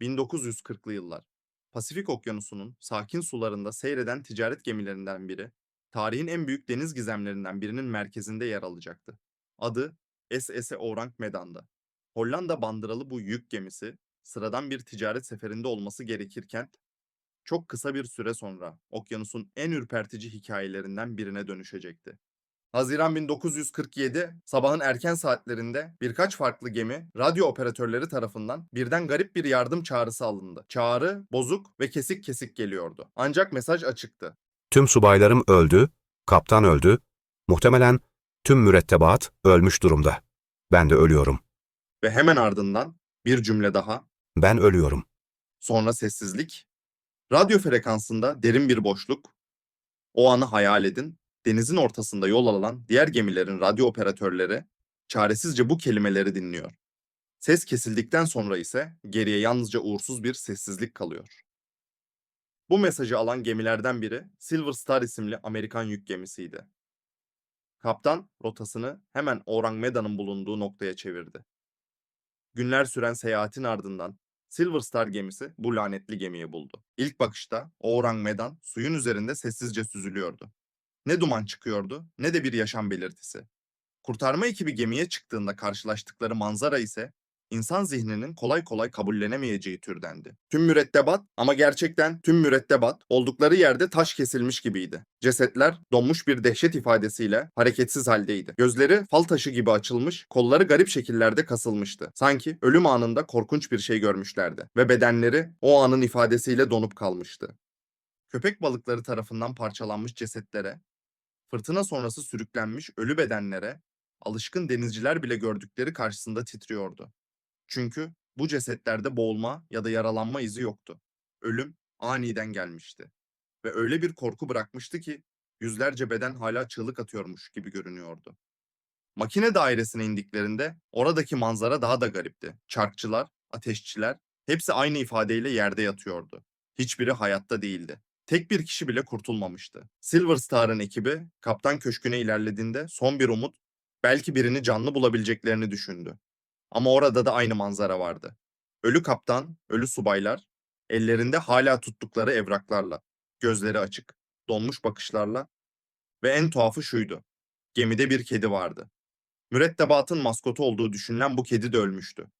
1940'lı yıllar. Pasifik Okyanusu'nun sakin sularında seyreden ticaret gemilerinden biri, tarihin en büyük deniz gizemlerinden birinin merkezinde yer alacaktı. Adı SS Orang Medan'dı. Hollanda bandıralı bu yük gemisi, sıradan bir ticaret seferinde olması gerekirken, çok kısa bir süre sonra okyanusun en ürpertici hikayelerinden birine dönüşecekti. Haziran 1947 sabahın erken saatlerinde birkaç farklı gemi radyo operatörleri tarafından birden garip bir yardım çağrısı alındı. Çağrı bozuk ve kesik kesik geliyordu. Ancak mesaj açıktı. Tüm subaylarım öldü, kaptan öldü, muhtemelen tüm mürettebat ölmüş durumda. Ben de ölüyorum. Ve hemen ardından bir cümle daha, Ben ölüyorum. sonra sessizlik. Radyo frekansında derin bir boşluk. O anı hayal edin. Denizin ortasında yol alan diğer gemilerin radyo operatörleri çaresizce bu kelimeleri dinliyor. Ses kesildikten sonra ise geriye yalnızca uğursuz bir sessizlik kalıyor. Bu mesajı alan gemilerden biri Silver Star isimli Amerikan yük gemisiydi. Kaptan rotasını hemen Orang Meda'nın bulunduğu noktaya çevirdi. Günler süren seyahatin ardından Silver Star gemisi bu lanetli gemiyi buldu. İlk bakışta Orang Medan suyun üzerinde sessizce süzülüyordu. Ne duman çıkıyordu ne de bir yaşam belirtisi. Kurtarma ekibi gemiye çıktığında karşılaştıkları manzara ise insan zihninin kolay kolay kabullenemeyeceği türdendi. Tüm mürettebat ama gerçekten tüm mürettebat oldukları yerde taş kesilmiş gibiydi. Cesetler donmuş bir dehşet ifadesiyle hareketsiz haldeydi. Gözleri fal taşı gibi açılmış, kolları garip şekillerde kasılmıştı. Sanki ölüm anında korkunç bir şey görmüşlerdi ve bedenleri o anın ifadesiyle donup kalmıştı. Köpek balıkları tarafından parçalanmış cesetlere, fırtına sonrası sürüklenmiş ölü bedenlere, alışkın denizciler bile gördükleri karşısında titriyordu. Çünkü bu cesetlerde boğulma ya da yaralanma izi yoktu. Ölüm aniden gelmişti. Ve öyle bir korku bırakmıştı ki yüzlerce beden hala çığlık atıyormuş gibi görünüyordu. Makine dairesine indiklerinde oradaki manzara daha da garipti. Çarkçılar, ateşçiler hepsi aynı ifadeyle yerde yatıyordu. Hiçbiri hayatta değildi. Tek bir kişi bile kurtulmamıştı. Silver Star'ın ekibi kaptan köşküne ilerlediğinde son bir umut belki birini canlı bulabileceklerini düşündü. Ama orada da aynı manzara vardı. Ölü kaptan, ölü subaylar, ellerinde hala tuttukları evraklarla, gözleri açık, donmuş bakışlarla ve en tuhafı şuydu. Gemide bir kedi vardı. Mürettebatın maskotu olduğu düşünülen bu kedi de ölmüştü.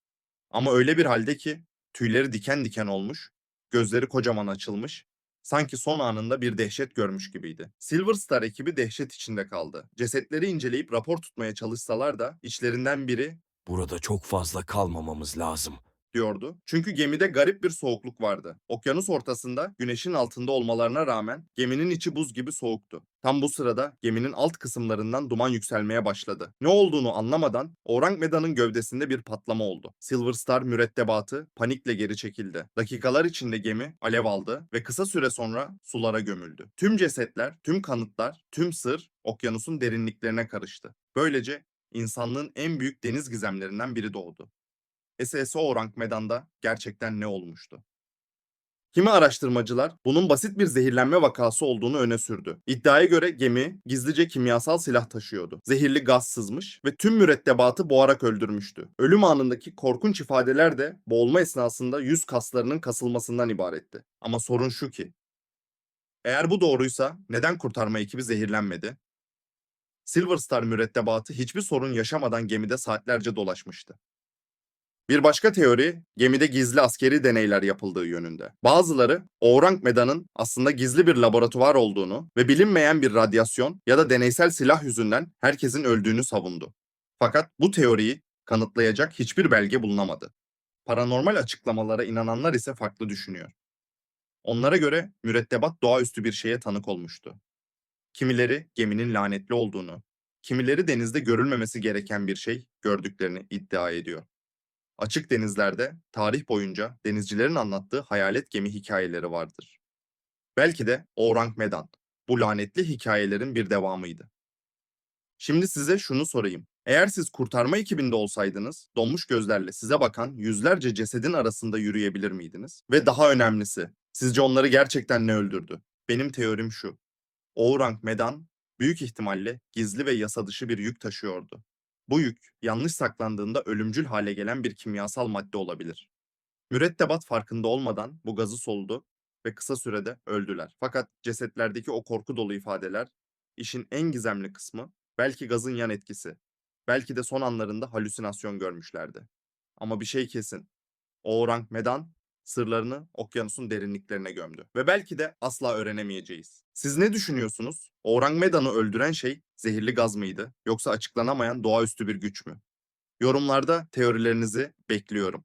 Ama öyle bir halde ki tüyleri diken diken olmuş, gözleri kocaman açılmış, sanki son anında bir dehşet görmüş gibiydi. Silver Star ekibi dehşet içinde kaldı. Cesetleri inceleyip rapor tutmaya çalışsalar da içlerinden biri Burada çok fazla kalmamamız lazım. Diyordu. Çünkü gemide garip bir soğukluk vardı. Okyanus ortasında güneşin altında olmalarına rağmen geminin içi buz gibi soğuktu. Tam bu sırada geminin alt kısımlarından duman yükselmeye başladı. Ne olduğunu anlamadan Orang Meda'nın gövdesinde bir patlama oldu. Silver Star mürettebatı panikle geri çekildi. Dakikalar içinde gemi alev aldı ve kısa süre sonra sulara gömüldü. Tüm cesetler, tüm kanıtlar, tüm sır okyanusun derinliklerine karıştı. Böylece insanlığın en büyük deniz gizemlerinden biri doğdu. SSO Orang Medan'da gerçekten ne olmuştu? Kimi araştırmacılar bunun basit bir zehirlenme vakası olduğunu öne sürdü. İddiaya göre gemi gizlice kimyasal silah taşıyordu. Zehirli gaz sızmış ve tüm mürettebatı boğarak öldürmüştü. Ölüm anındaki korkunç ifadeler de boğulma esnasında yüz kaslarının kasılmasından ibaretti. Ama sorun şu ki, eğer bu doğruysa neden kurtarma ekibi zehirlenmedi? Silver Star mürettebatı hiçbir sorun yaşamadan gemide saatlerce dolaşmıştı. Bir başka teori, gemide gizli askeri deneyler yapıldığı yönünde. Bazıları, Orang Medan'ın aslında gizli bir laboratuvar olduğunu ve bilinmeyen bir radyasyon ya da deneysel silah yüzünden herkesin öldüğünü savundu. Fakat bu teoriyi kanıtlayacak hiçbir belge bulunamadı. Paranormal açıklamalara inananlar ise farklı düşünüyor. Onlara göre mürettebat doğaüstü bir şeye tanık olmuştu. Kimileri geminin lanetli olduğunu, kimileri denizde görülmemesi gereken bir şey gördüklerini iddia ediyor. Açık denizlerde tarih boyunca denizcilerin anlattığı hayalet gemi hikayeleri vardır. Belki de Orang Medan bu lanetli hikayelerin bir devamıydı. Şimdi size şunu sorayım. Eğer siz kurtarma ekibinde olsaydınız, donmuş gözlerle size bakan yüzlerce cesedin arasında yürüyebilir miydiniz? Ve daha önemlisi, sizce onları gerçekten ne öldürdü? Benim teorim şu. Orang Medan büyük ihtimalle gizli ve yasa dışı bir yük taşıyordu. Bu yük yanlış saklandığında ölümcül hale gelen bir kimyasal madde olabilir. Mürettebat farkında olmadan bu gazı soludu ve kısa sürede öldüler. Fakat cesetlerdeki o korku dolu ifadeler işin en gizemli kısmı belki gazın yan etkisi. Belki de son anlarında halüsinasyon görmüşlerdi. Ama bir şey kesin. Orang Medan sırlarını okyanusun derinliklerine gömdü. Ve belki de asla öğrenemeyeceğiz. Siz ne düşünüyorsunuz? Orang Medan'ı öldüren şey zehirli gaz mıydı? Yoksa açıklanamayan doğaüstü bir güç mü? Yorumlarda teorilerinizi bekliyorum.